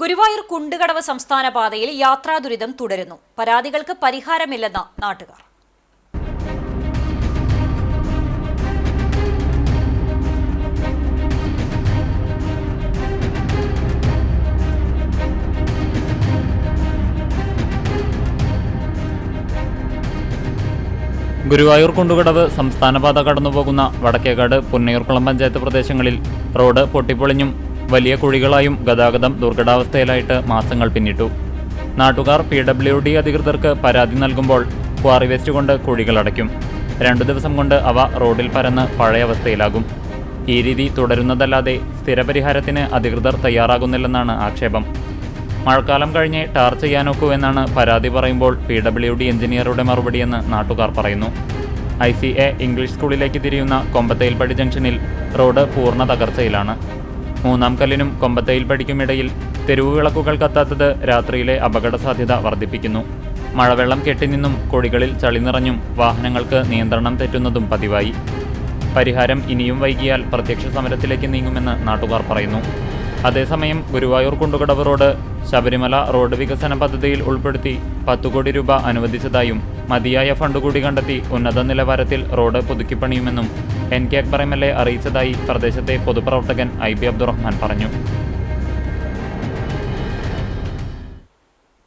ഗുരുവായൂർ കുണ്ടുകടവ് സംസ്ഥാന പാതയിൽ യാത്രാദുരിതം തുടരുന്നു. പരാതികൾക്ക് പരിഹാരമില്ലെന്ന് നാട്ടുകാർ. ഗുരുവായൂർ കുണ്ടുകടവ് സംസ്ഥാനപാത കടന്നുപോകുന്ന വടക്കേക്കാട് പുന്നയൂർക്കുളം പഞ്ചായത്ത് പ്രദേശങ്ങളിൽ റോഡ് പൊട്ടിപ്പൊളിഞ്ഞും വലിയ കുഴികളായും ഗതാഗതം ദുർഘടാവസ്ഥയിലായിട്ട് മാസങ്ങൾ പിന്നിട്ടു. നാട്ടുകാർ പി ഡബ്ല്യു ഡി അധികൃതർക്ക് പരാതി നൽകുമ്പോൾ ക്വാറി വേസ്റ്റ് കൊണ്ട് കുഴികളടയ്ക്കും രണ്ടു ദിവസം കൊണ്ട് അവ റോഡിൽ പരന്ന് പഴയ അവസ്ഥയിലാകും. ഈ രീതി തുടരുന്നതല്ലാതെ സ്ഥിരപരിഹാരത്തിന് അധികൃതർ തയ്യാറാകുന്നില്ലെന്നാണ് ആക്ഷേപം. മഴക്കാലം കഴിഞ്ഞ് ടാർ ചെയ്യാനൊക്കൂ എന്നാണ് പരാതി പറയുമ്പോൾ പി ഡബ്ല്യു ഡി എഞ്ചിനീയറുടെ മറുപടിയെന്ന് നാട്ടുകാർ പറയുന്നു. ഐ സി എ ഇംഗ്ലീഷ് സ്കൂളിലേക്ക് തിരിയുന്ന കൊമ്പത്തേൽപ്പടി ജംഗ്ഷനിൽ റോഡ് പൂർണ തകർച്ചയിലാണ്. മൂന്നാം കല്ലിനും കൊമ്പത്തയിൽ പഠിക്കുമിടയിൽ വിളക്കുകൾ കത്താത്തത് രാത്രിയിലെ അപകട സാധ്യത വർദ്ധിപ്പിക്കുന്നു. മഴവെള്ളം കെട്ടിനിന്നും കൊടികളിൽ ചളി നിറഞ്ഞും വാഹനങ്ങൾക്ക് നിയന്ത്രണം തെറ്റുന്നതും പതിവായി. പരിഹാരം ഇനിയും വൈകിയാൽ പ്രത്യക്ഷ സമരത്തിലേക്ക് നീങ്ങുമെന്ന് നാട്ടുകാർ പറയുന്നു. അതേസമയം ഗുരുവായൂർ കുണ്ടുകടവ് റോഡ് ശബരിമല റോഡ് വികസന പദ്ധതിയിൽ ഉൾപ്പെടുത്തി പത്തു കോടി രൂപ അനുവദിച്ചതായും മതിയായ ഫണ്ട് കൂടി കണ്ടെത്തി ഉന്നത നിലവാരത്തിൽ road പുതുക്കിപ്പണിയുമെന്നും N K Akbar M L A അറിയിച്ചതായി പ്രദേശത്തെ പൊതുപ്രവർത്തകൻ ഐ ബി അബ്ദുറഹ്മാൻ പറഞ്ഞു.